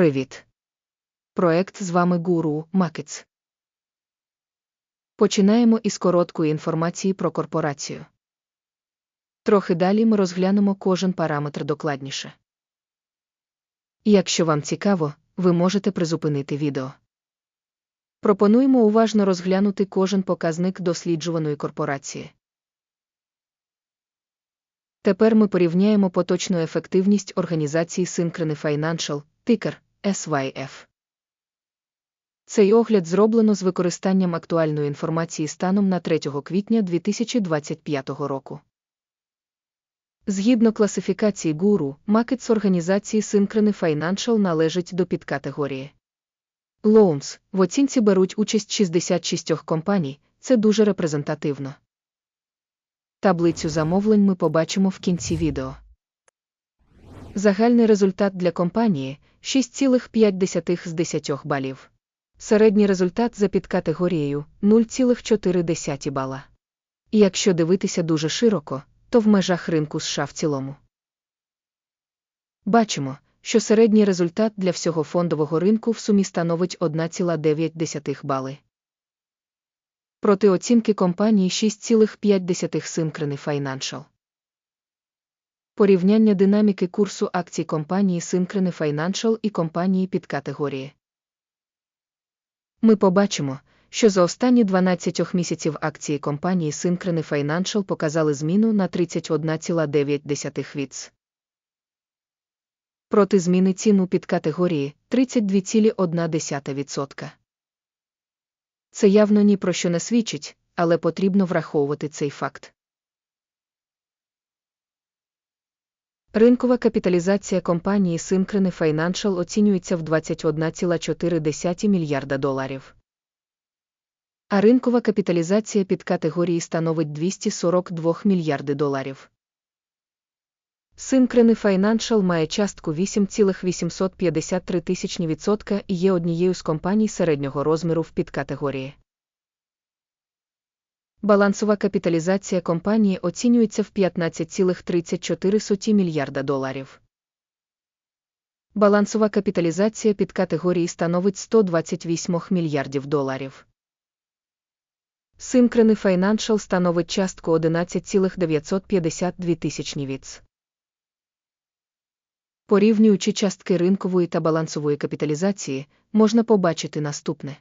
Привіт! Проект з вами Гуру Макетс. Починаємо із короткої інформації про корпорацію. Трохи далі ми розглянемо кожен параметр докладніше. Якщо вам цікаво, ви можете призупинити відео. Пропонуємо уважно розглянути кожен показник досліджуваної корпорації. Тепер ми порівняємо поточну ефективність організації Synchrony Financial, тикер SYF. Цей огляд зроблено з використанням актуальної інформації станом на 3 квітня 2025 року. Згідно класифікації гуру, макетс організації Synchrony Financial належить до підкатегорії. Loans в оцінці беруть участь 66 компаній, це дуже репрезентативно. Таблицю замовлень ми побачимо в кінці відео. Загальний результат для компанії 6,5 з 10 балів. Середній результат за підкатегорією 0,4 бала. І якщо дивитися дуже широко, то в межах ринку США в цілому. Бачимо, що середній результат для всього фондового ринку в сумі становить 1,9 бали. Проти оцінки компанії 6,5 Synchrony Financial. Порівняння динаміки курсу акцій компанії Synchrony Financial і компанії під категорії. Ми побачимо, що за останні 12 місяців акції компанії Synchrony Financial показали зміну на 31,9 віц. Проти зміни цін у підкатегорії 32,1%. Це явно ні про що не свідчить, але потрібно враховувати цей факт. Ринкова капіталізація компанії Synchrony Financial оцінюється в 21,4 мільярда доларів. А ринкова капіталізація під категорії становить 242 мільярди доларів. Synchrony Financial має частку 8,853 тисячні відсотка і є однією з компаній середнього розміру в підкатегорії. Балансова капіталізація компанії оцінюється в 15,34 мільярда доларів. Балансова капіталізація під категорії становить 128 мільярдів доларів. Synchrony Financial становить частку 11,952 тисячні віц. Порівнюючи частки ринкової та балансової капіталізації, можна побачити наступне.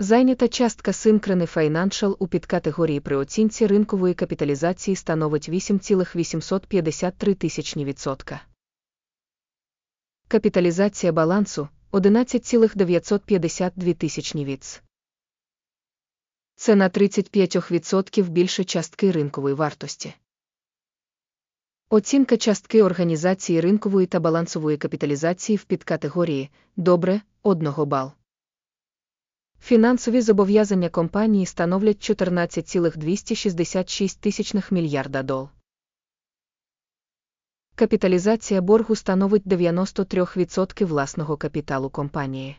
Зайнята частка Synchrony Financial у підкатегорії при оцінці ринкової капіталізації становить 8,853 тисячні відсотка. Капіталізація балансу 11,952 тисячні віц. Це на 35% більше частки ринкової вартості. Оцінка частки організації ринкової та балансової капіталізації в підкатегорії добре 1 бал. Фінансові зобов'язання компанії становлять 14,266 тисячних мільярда дол. Капіталізація боргу становить 93% власного капіталу компанії.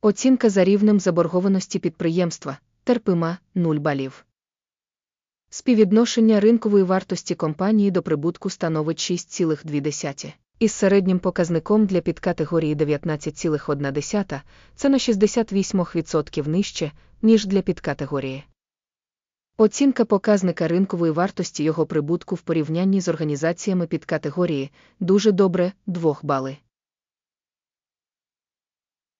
Оцінка за рівнем заборгованості підприємства терпима 0 балів. Співвідношення ринкової вартості компанії до прибутку становить 6,2 із середнім показником для підкатегорії 19,1 це на 68% нижче, ніж для підкатегорії. Оцінка показника ринкової вартості його прибутку в порівнянні з організаціями підкатегорії дуже добре 2 бали.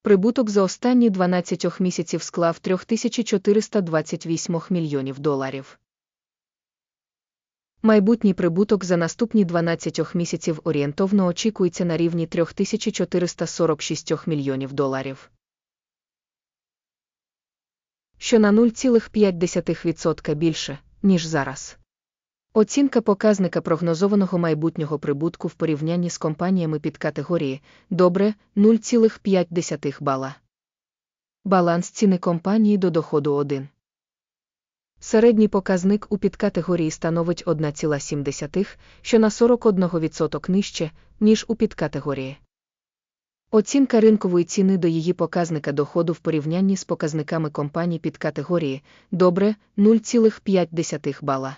Прибуток за останні 12 місяців склав 3428 мільйонів доларів. Майбутній прибуток за наступні 12 місяців орієнтовно очікується на рівні 3446 мільйонів доларів. Що на 0,5% більше, ніж зараз. Оцінка показника прогнозованого майбутнього прибутку в порівнянні з компаніями під категорії добре 0,5 бала. Баланс ціни компанії до доходу 1. Середній показник у підкатегорії становить 1,7, що на 41% нижче, ніж у підкатегорії. Оцінка ринкової ціни до її показника доходу в порівнянні з показниками компаній підкатегорії добре 0,5 бала.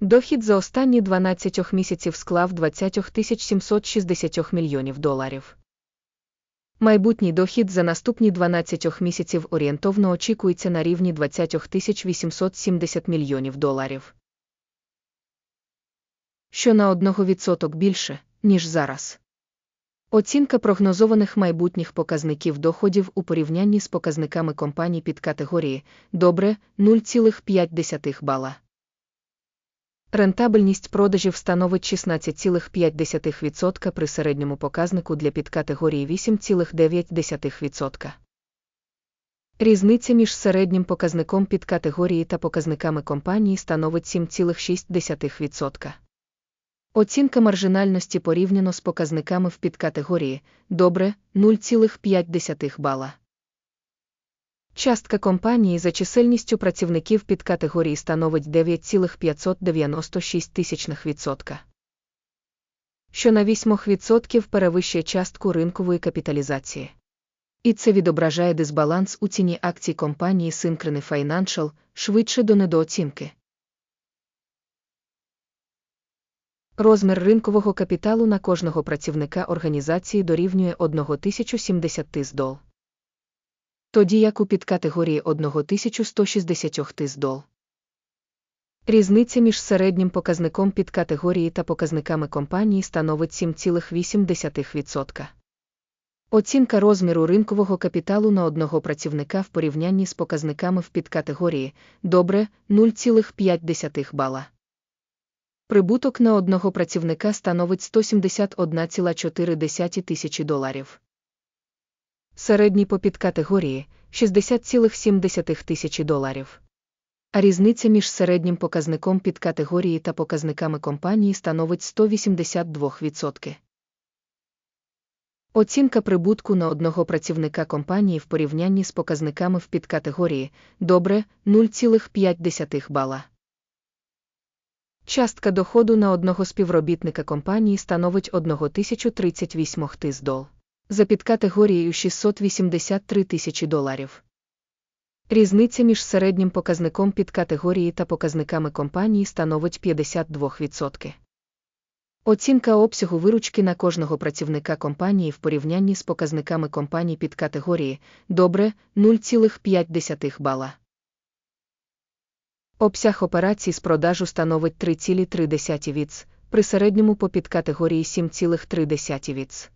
Дохід за останні 12 місяців склав 20 760 мільйонів доларів. Майбутній дохід за наступні 12 місяців орієнтовно очікується на рівні 20 870 мільйонів доларів. Що на 1% більше, ніж зараз. Оцінка прогнозованих майбутніх показників доходів у порівнянні з показниками компаній під категорії добре 0,5 бала. Рентабельність продажів становить 16,5% при середньому показнику для підкатегорії 8,9%. Різниця між середнім показником підкатегорії та показниками компанії становить 7,6%. Оцінка маржинальності порівняно з показниками в підкатегорії добре 0,5 бала. Частка компанії за чисельністю працівників під категорії становить 9,596 тисячних відсотка, що на 8% перевищує частку ринкової капіталізації. І це відображає дисбаланс у ціні акцій компанії Synchrony Financial швидше до недооцінки. Розмір ринкового капіталу на кожного працівника організації дорівнює 1070 тис дол. Тоді як у підкатегорії 1160 тис дол. Різниця між середнім показником підкатегорії та показниками компанії становить 7,8%. Оцінка розміру ринкового капіталу на одного працівника в порівнянні з показниками в підкатегорії добре 0,5 бала. Прибуток на одного працівника становить 171,4 тисячі доларів. Середній по підкатегорії 60,7 тисячі доларів. А різниця між середнім показником підкатегорії та показниками компанії становить 182%. Оцінка прибутку на одного працівника компанії в порівнянні з показниками в підкатегорії добре 0,5 бала. Частка доходу на одного співробітника компанії становить 1038 тис дол. За підкатегорією 683 тисячі доларів. Різниця між середнім показником підкатегорії та показниками компанії становить 52%. Оцінка обсягу виручки на кожного працівника компанії в порівнянні з показниками компаній під категорії добре 0,5 бала. Обсяг операцій з продажу становить 3,3 віц, при середньому по підкатегорії 7,3 віц.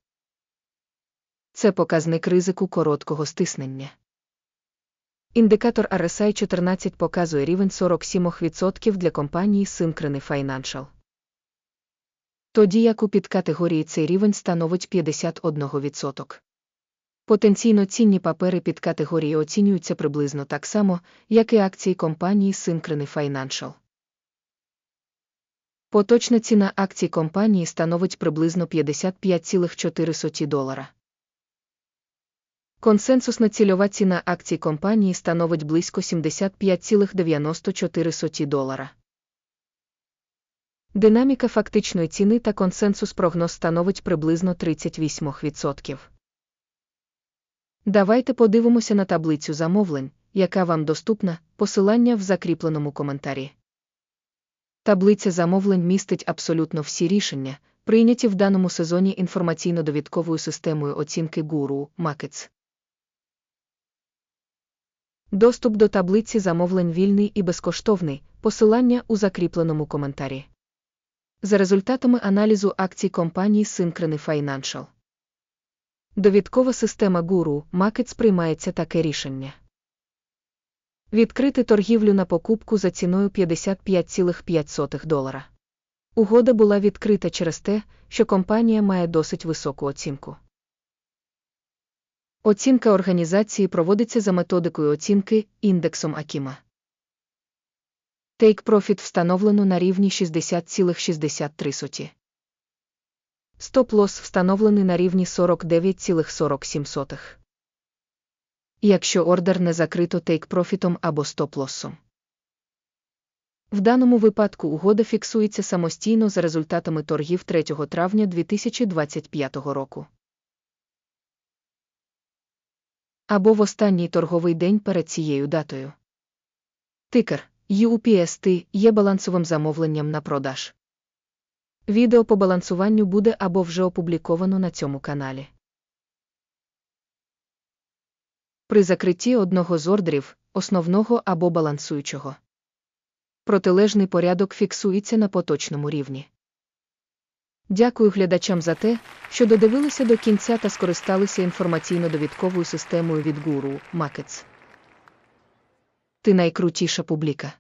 Це показник ризику короткого стиснення. Індикатор RSI 14 показує рівень 47% для компанії Synchrony Financial. Тоді як у підкатегорії цей рівень становить 51%. Потенційно цінні папери під категорії оцінюються приблизно так само, як і акції компанії Synchrony Financial. Поточна ціна акцій компанії становить приблизно 55,4 долара. Консенсусна цільова ціна акцій компанії становить близько 75,94 долара. Динаміка фактичної ціни та консенсус прогноз становить приблизно 38%. Давайте подивимося на таблицю замовлень, яка вам доступна, посилання в закріпленому коментарі. Таблиця замовлень містить абсолютно всі рішення, прийняті в даному сезоні інформаційно-довідковою системою оцінки Guru Markets. Доступ до таблиці замовлень вільний і безкоштовний, посилання у закріпленому коментарі. За результатами аналізу акцій компанії Synchrony Financial. Довідкова система Guru Markets приймається таке рішення. Відкрити торгівлю на покупку за ціною 55,5 долара. Угода була відкрита через те, що компанія має досить високу оцінку. Оцінка організації проводиться за методикою оцінки індексом Акіма. Take Profit встановлено на рівні 60,63. Стоп-лосс встановлений на рівні 49,47. Якщо ордер не закрито тейк-профітом або стоп-лоссом. В даному випадку угода фіксується самостійно за результатами торгів 3 травня 2025 року. Або в останній торговий день перед цією датою. Тикер UPST є балансовим замовленням на продаж. Відео по балансуванню буде або вже опубліковано на цьому каналі. При закритті одного з ордерів, основного або балансуючого. Протилежний порядок фіксується на поточному рівні. Дякую глядачам за те, що додивилися до кінця та скористалися інформаційно-довідковою системою від Guru Markets. Ти найкрутіша публіка.